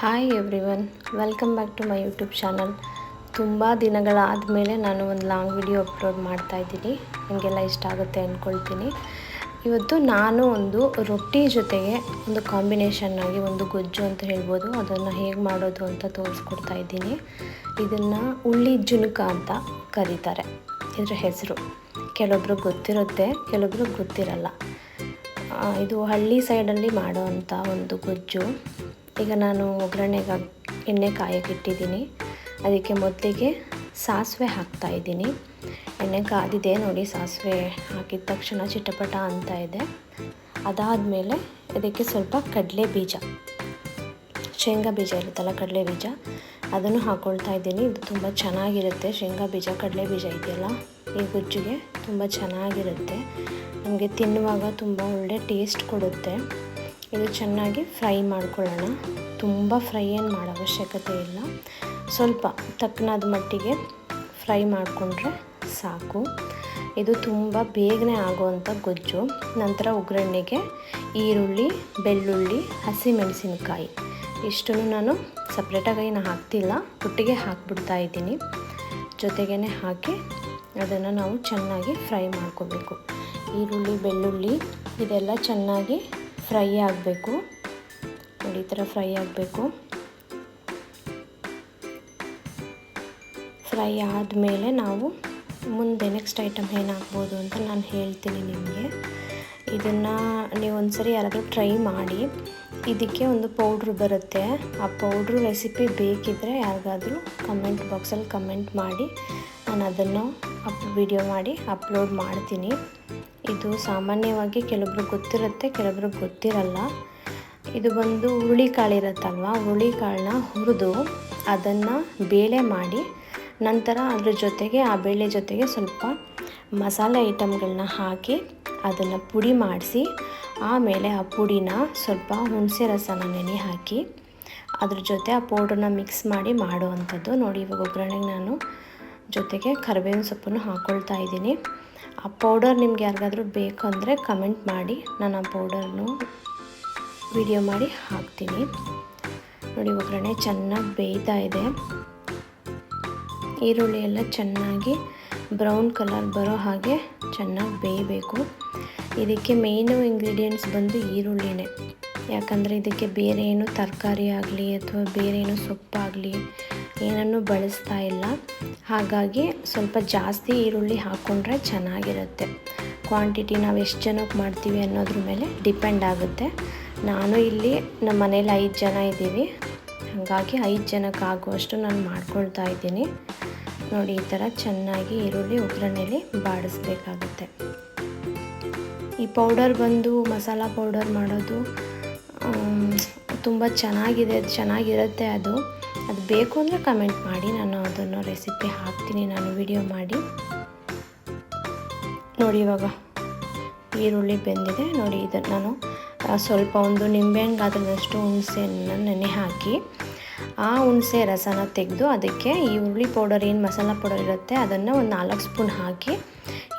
Hi everyone welcome back to my YouTube channel ತುಂಬ ದಿನಗಳಾದ ಮೇಲೆ ನಾನು ಒಂದು ಲಾಂಗ್ ವಿಡಿಯೋ ಅಪ್ಲೋಡ್ ಮಾಡ್ತಾ ಇದ್ದೀನಿ. ನಿಮಗೆಲ್ಲ ಇಷ್ಟ ಆಗುತ್ತೆ ಅಂದ್ಕೊಳ್ತೀನಿ ಇವತ್ತು ನಾನು ಒಂದು ರೊಟ್ಟಿ ಜೊತೆಗೆ ಒಂದು ಕಾಂಬಿನೇಷನ್ ಆಗಿ ಒಂದು ಗೊಜ್ಜು ಅಂತ ಹೇಳ್ಬೋದು. ಅದನ್ನು ಹೇಗೆ ಮಾಡೋದು ಅಂತ ತೋರಿಸ್ಕೊಡ್ತಾ ಇದ್ದೀನಿ. ಇದನ್ನು ಉಳ್ಳಿ ಜುನುಕ ಅಂತ ಕರೀತಾರೆ. ಇದರ ಹೆಸರು. ಕೆಲವೊಬ್ರು ಗೊತ್ತಿರುತ್ತೆ, ಕೆಲವೊಬ್ರು ಗೊತ್ತಿರಲ್ಲ. ಇದು ಹಳ್ಳಿ ಸೈಡಲ್ಲಿ ಮಾಡೋವಂಥ ಒಂದು ಗೊಜ್ಜು. ಈಗ ನಾನು ಒಗ್ಗರಣೆಗೆ ಎಣ್ಣೆ ಕಾಯಕ್ಕಿಟ್ಟಿದ್ದೀನಿ ಅದಕ್ಕೆ ಮೊದಲಿಗೆ ಸಾಸಿವೆ ಹಾಕ್ತಾ ಇದ್ದೀನಿ. ಎಣ್ಣೆ ಕಾದಿದೆ ನೋಡಿ, ಸಾಸಿವೆ ಹಾಕಿದ ತಕ್ಷಣ ಚಿಟಪಟ ಅಂತ ಇದೆ. ಅದಾದಮೇಲೆ ಇದಕ್ಕೆ ಸ್ವಲ್ಪ ಕಡಲೆ ಬೀಜ, ಶೇಂಗಾ ಬೀಜ ಇರುತ್ತಲ್ಲ, ಕಡಲೆ ಬೀಜ, ಅದನ್ನು ಹಾಕ್ಕೊಳ್ತಾ ಇದ್ದೀನಿ. ಇದು ತುಂಬ ಚೆನ್ನಾಗಿರುತ್ತೆ. ಶೇಂಗಾ ಬೀಜ, ಕಡಲೆ ಬೀಜ ಇದೆಯಲ್ಲ, ಈ ಗುಜ್ಜಿಗೆ ತುಂಬ ಚೆನ್ನಾಗಿರುತ್ತೆ. ನಮಗೆ ತಿನ್ನುವಾಗ ತುಂಬ ಒಳ್ಳೆ ಟೇಸ್ಟ್ ಕೊಡುತ್ತೆ. ಇದು ಚೆನ್ನಾಗಿ ಫ್ರೈ ಮಾಡ್ಕೊಳ್ಳೋಣ. ತುಂಬ ಫ್ರೈ ಏನು ಮಾಡೋ ಅವಶ್ಯಕತೆ ಇಲ್ಲ. ಸ್ವಲ್ಪ ತಕ್ಕನಾದ ಮಟ್ಟಿಗೆ ಫ್ರೈ ಮಾಡಿಕೊಂಡ್ರೆ ಸಾಕು. ಇದು ತುಂಬ ಬೇಗನೆ ಆಗುವಂಥ ಗೊಜ್ಜು. ನಂತರ ಒಗ್ಗರಣೆಗೆ ಈರುಳ್ಳಿ, ಬೆಳ್ಳುಳ್ಳಿ, ಹಸಿಮೆಣಸಿನಕಾಯಿ. ಇಷ್ಟನ್ನು ನಾನು ಸಪ್ರೇಟಾಗಿ ಏನು ಹಾಕ್ತಿಲ್ಲ. ಒಟ್ಟಿಗೆ ಹಾಕ್ಬಿಡ್ತಾ ಇದ್ದೀನಿ. ಜೊತೆಗೇ ಹಾಕಿ ಅದನ್ನು ನಾವು ಚೆನ್ನಾಗಿ ಫ್ರೈ ಮಾಡ್ಕೋಬೇಕು. ಈರುಳ್ಳಿ, ಬೆಳ್ಳುಳ್ಳಿ, ಇದೆಲ್ಲ ಚೆನ್ನಾಗಿ ಫ್ರೈ ಆಗಬೇಕು. ನೋಡಿ, ಈ ಥರ ಫ್ರೈ ಆಗಬೇಕು. ಫ್ರೈ ಆದಮೇಲೆ ನಾವು ಮುಂದೆ ನೆಕ್ಸ್ಟ್ ಐಟಮ್ ಏನು ಅಂತ ನಾನು ಹೇಳ್ತೀನಿ ನಿಮಗೆ. ಇದನ್ನು ನೀವು ಒಂದ್ಸರಿ ಯಾರಾದರೂ ಟ್ರೈ ಮಾಡಿ. ಇದಕ್ಕೆ ಒಂದು ಪೌಡ್ರ್ ಬರುತ್ತೆ. ಆ ಪೌಡ್ರು ರೆಸಿಪಿ ಬೇಕಿದ್ದರೆ ಯಾರಿಗಾದರೂ ಕಮೆಂಟ್ ಬಾಕ್ಸಲ್ಲಿ ಕಮೆಂಟ್ ಮಾಡಿ. ನಾನು ಅದನ್ನು ಅಪ್, ವಿಡಿಯೋ ಮಾಡಿ ಅಪ್ಲೋಡ್ ಮಾಡ್ತೀನಿ. ಇದು ಸಾಮಾನ್ಯವಾಗಿ ಕೆಲವೊಬ್ರು ಗೊತ್ತಿರುತ್ತೆ ಕೆಲವೊಬ್ರು ಗೊತ್ತಿರಲ್ಲ. ಇದು ಬಂದು ಹುರುಳಿಕಾಳು ಇರುತ್ತಲ್ವ? ಹುರುಳಿಕಾಳನ್ನ ಹುರಿದು ಅದನ್ನು ಬೇಳೆ ಮಾಡಿ ನಂತರ ಅದ್ರ ಜೊತೆಗೆ, ಆ ಬೇಳೆ ಜೊತೆಗೆ ಸ್ವಲ್ಪ ಮಸಾಲೆ ಐಟಮ್ಗಳನ್ನ ಹಾಕಿ ಅದನ್ನು ಪುಡಿ ಮಾಡಿಸಿ, ಆಮೇಲೆ ಆ ಪುಡಿನ ಸ್ವಲ್ಪ ಹುಣಸೆ ರಸನ ನೆನೆ ಹಾಕಿ ಅದ್ರ ಜೊತೆ ಆ ಪೌಡ್ರನ್ನ ಮಿಕ್ಸ್ ಮಾಡಿ ಮಾಡುವಂಥದ್ದು. ನೋಡಿ, ಇವಾಗ ಒಗ್ಗರಣೆಗೆ ನಾನು ಜೊತೆಗೆ ಕರಿಬೇವಿನ ಸೊಪ್ಪನ್ನು ಹಾಕ್ಕೊಳ್ತಾ ಇದ್ದೀನಿ. ಆ ಪೌಡರ್ ನಿಮ್ಗೆ ಯಾರಿಗಾದರೂ ಬೇಕು ಅಂದರೆ ಕಮೆಂಟ್ ಮಾಡಿ. ನಾನು ಆ ಪೌಡರ್ನು ವಿಡಿಯೋ ಮಾಡಿ ಹಾಕ್ತೀನಿ. ನೋಡಿ ಒಗ್ಗರಣೆ ಚೆನ್ನಾಗಿ ಬೇಯ್ತಾ ಇದೆ. ಈರುಳ್ಳಿ ಎಲ್ಲ ಚೆನ್ನಾಗಿ ಬ್ರೌನ್ ಕಲರ್ ಬರೋ ಹಾಗೆ ಚೆನ್ನಾಗಿ ಬೇಯಬೇಕು. ಇದಕ್ಕೆ ಮೇಯ್ನು ಇಂಗ್ರೀಡಿಯೆಂಟ್ಸ್ ಬಂದು ಈರುಳ್ಳಿನೇ. ಯಾಕಂದರೆ ಇದಕ್ಕೆ ಬೇರೆ ಏನು ತರಕಾರಿ ಆಗಲಿ ಅಥವಾ ಬೇರೆ ಏನು ಸೊಪ್ಪಾಗಲಿ ಏನನ್ನು ಬಳಸ್ತಾ ಇಲ್ಲ. ಹಾಗಾಗಿ ಸ್ವಲ್ಪ ಜಾಸ್ತಿ ಈರುಳ್ಳಿ ಹಾಕ್ಕೊಂಡ್ರೆ ಚೆನ್ನಾಗಿರುತ್ತೆ. ಕ್ವಾಂಟಿಟಿ ನಾವು ಎಷ್ಟು ಜನಕ್ಕೆ ಮಾಡ್ತೀವಿ ಅನ್ನೋದ್ರ ಮೇಲೆ ಡಿಪೆಂಡ್ ಆಗುತ್ತೆ. ನಾನು ಇಲ್ಲಿ ನಮ್ಮ ಮನೇಲಿ ಐದು ಜನ ಇದ್ದೀವಿ. ಹಾಗಾಗಿ ಐದು ಜನಕ್ಕೆ ಆಗುವಷ್ಟು ನಾನು ಮಾಡ್ಕೊಳ್ತಾ ಇದ್ದೀನಿ. ನೋಡಿ, ಈ ಥರ ಚೆನ್ನಾಗಿ ಈರುಳ್ಳಿ ಒಗ್ಗರಣೆಯಲ್ಲಿ ಬಾಡಿಸ್ಬೇಕಾಗುತ್ತೆ. ಈ ಪೌಡರ್ ಬಂದು ಮಸಾಲ ಪೌಡರ್ ಮಾಡೋದು ತುಂಬ ಚೆನ್ನಾಗಿದೆ ಚೆನ್ನಾಗಿರುತ್ತೆ ಅದು. ಅದು ಬೇಕು ಅಂದರೆ ಕಮೆಂಟ್ ಮಾಡಿ, ನಾನು ಅದನ್ನು ರೆಸಿಪಿ ಹಾಕ್ತೀನಿ, ನಾನು ವಿಡಿಯೋ ಮಾಡಿ. ನೋಡಿ ಇವಾಗ ಈರುಳ್ಳಿ ಬೆಂದಿದೆ, ನೋಡಿ ಇದನ್ನು ನಾನು ಸ್ವಲ್ಪ ಒಂದು ನಿಂಬೆಹಣ್ಣು ಗಾತ್ರದಷ್ಟು ಹುಣಸೆಯನ್ನು ನೆನೆ ಹಾಕಿ, ಆ ಹುಣಸೆ ರಸನ ತೆಗೆದು ಅದಕ್ಕೆ ಈ ಹುರುಳಿ ಪೌಡರ್ ಏನು ಮಸಾಲ ಪೌಡರ್ ಇರುತ್ತೆ ಅದನ್ನು ಒಂದು ನಾಲ್ಕು ಸ್ಪೂನ್ ಹಾಕಿ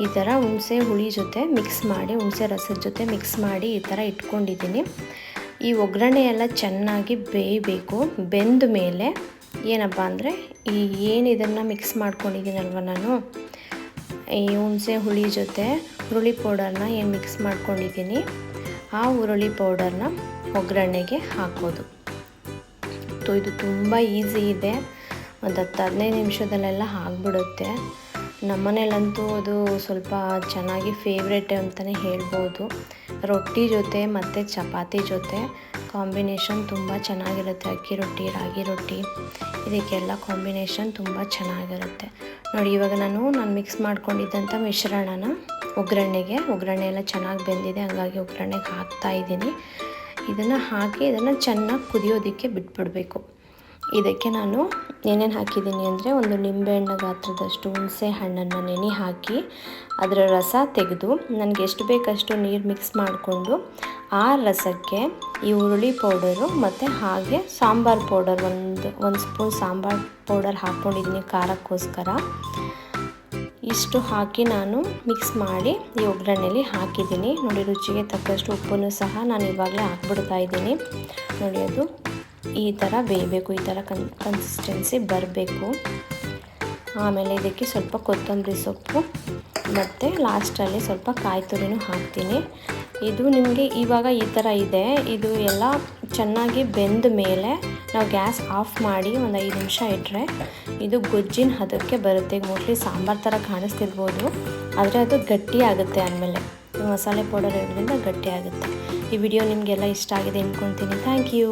ಈ ಥರ ಹುಣಸೆ ಹುಳಿ ಜೊತೆ ಮಿಕ್ಸ್ ಮಾಡಿ, ಹುಣಸೆ ರಸದ ಜೊತೆ ಮಿಕ್ಸ್ ಮಾಡಿ ಈ ಥರ ಇಟ್ಕೊಂಡಿದ್ದೀನಿ. ಈ ಒಗ್ಗರಣೆ ಎಲ್ಲ ಚೆನ್ನಾಗಿ ಬೇಯಬೇಕು. ಬೆಂದ ಮೇಲೆ ಏನಪ್ಪ ಅಂದರೆ ಈ ಏನು ಇದನ್ನು ಮಿಕ್ಸ್ ಮಾಡ್ಕೊಂಡಿದ್ದೀನಲ್ವ ನಾನು? ಈ ಹುಣಸೆ ಹುಳಿ ಜೊತೆ ಹುರುಳಿ ಪೌಡರ್ನ ಏನು ಮಿಕ್ಸ್ ಮಾಡ್ಕೊಂಡಿದ್ದೀನಿ. ಆ ಹುರುಳಿ ಪೌಡರ್ನ ಒಗ್ಗರಣೆಗೆ ಹಾಕೋದು. ಸೊ ಇದು ತುಂಬ ಈಸಿ ಇದೆ. ಒಂದು ಹತ್ತು ಹದಿನೈದು ನಿಮಿಷದಲ್ಲೆಲ್ಲ ಆಗಿಬಿಡುತ್ತೆ. ನಮ್ಮನೇಲಂತೂ ಅದು ಸ್ವಲ್ಪ ಚೆನ್ನಾಗಿ ಫೇವ್ರೇಟ್ ಅಂತಲೇ ಹೇಳ್ಬೋದು. ರೊಟ್ಟಿ ಜೊತೆ ಮತ್ತು ಚಪಾತಿ ಜೊತೆ ಕಾಂಬಿನೇಷನ್ ತುಂಬ ಚೆನ್ನಾಗಿರುತ್ತೆ. ಅಕ್ಕಿ ರೊಟ್ಟಿ, ರಾಗಿ ರೊಟ್ಟಿ, ಇದಕ್ಕೆಲ್ಲ ಕಾಂಬಿನೇಷನ್ ತುಂಬ ಚೆನ್ನಾಗಿರುತ್ತೆ. ನೋಡಿ, ಇವಾಗ ನಾನು ನಾನು ಮಿಕ್ಸ್ ಮಾಡ್ಕೊಂಡಿದ್ದಂಥ ಮಿಶ್ರಣನ ಒಗ್ಗರಣೆಗೆ, ಒಗ್ಗರಣೆ ಎಲ್ಲ ಚೆನ್ನಾಗಿ ಬೆಂದಿದೆ, ಹಾಗಾಗಿ ಒಗ್ಗರಣೆಗೆ ಹಾಕ್ತಾ ಇದ್ದೀನಿ. ಇದನ್ನು ಹಾಕಿ, ಇದನ್ನು ಚೆನ್ನಾಗಿ ಕುದಿಯೋದಕ್ಕೆ ಬಿಟ್ಬಿಡಬೇಕು. ಇದಕ್ಕೆ ನಾನು ಏನೇನು ಹಾಕಿದ್ದೀನಿ ಅಂದರೆ ಒಂದು ನಿಂಬೆಹಣ್ಣು ಗಾತ್ರದಷ್ಟು ಹುಣಸೆ ಹಣ್ಣನ್ನು ನೆನೆ ಹಾಕಿ ಅದರ ರಸ ತೆಗೆದು ನನಗೆ ಎಷ್ಟು ಬೇಕಷ್ಟು ನೀರು ಮಿಕ್ಸ್ ಮಾಡಿಕೊಂಡು ಆ ರಸಕ್ಕೆ ಈ ಹುರುಳಿ ಪೌಡರು ಮತ್ತು ಹಾಗೆ ಸಾಂಬಾರು ಪೌಡರ್ ಒಂದು ಒಂದು ಸ್ಪೂನ್ ಸಾಂಬಾರು ಪೌಡರ್ ಹಾಕ್ಕೊಂಡಿದ್ದೀನಿ ಖಾರಕ್ಕೋಸ್ಕರ. ಇಷ್ಟು ಹಾಕಿ ನಾನು ಮಿಕ್ಸ್ ಮಾಡಿ ಈ ಒಗ್ಗರಣೆಯಲ್ಲಿ ಹಾಕಿದ್ದೀನಿ. ನೋಡಿ, ರುಚಿಗೆ ತಕ್ಕಷ್ಟು ಉಪ್ಪನ್ನು ಸಹ ನಾನು ಇವಾಗಲೇ ಹಾಕ್ಬಿಡ್ತಾ ಇದ್ದೀನಿ. ನೋಡಿ, ಅದು ಈ ಥರ ಬೇಯಬೇಕು, ಈ ಥರ ಕನ್ ಕನ್ಸಿಸ್ಟೆನ್ಸಿ ಬರಬೇಕು. ಆಮೇಲೆ ಇದಕ್ಕೆ ಸ್ವಲ್ಪ ಕೊತ್ತಂಬರಿ ಸೊಪ್ಪು, ಮತ್ತು ಲಾಸ್ಟಲ್ಲಿ ಸ್ವಲ್ಪ ಕಾಯಿ ತುರಿನೂ ಹಾಕ್ತೀನಿ. ಇದು ನಿಮಗೆ ಇವಾಗ ಈ ಥರ ಇದೆ, ಇದು ಎಲ್ಲ ಚೆನ್ನಾಗಿ ಬೆಂದ ಮೇಲೆ ನಾವು ಗ್ಯಾಸ್ ಆಫ್ ಮಾಡಿ ಒಂದು ಐದು ನಿಮಿಷ ಇಟ್ಟರೆ ಇದು ಗೊಜ್ಜಿನ ಹದಕ್ಕೆ ಬರುತ್ತೆ. ಮೋಸ್ಟ್ಲಿ ಸಾಂಬಾರು ಥರ ಕಾಣಿಸ್ತಿರ್ಬೋದು, ಆದರೆ ಅದು ಗಟ್ಟಿ ಆಗುತ್ತೆ ಆಮೇಲೆ ಮಸಾಲೆ ಪೌಡರ್ ಇರೋದ್ರಿಂದ ಗಟ್ಟಿ ಆಗುತ್ತೆ. ಈ ವಿಡಿಯೋ ನಿಮಗೆಲ್ಲ ಇಷ್ಟ ಆಗಿದೆ ಅಂದ್ಕೊತೀನಿ ಥ್ಯಾಂಕ್ ಯು.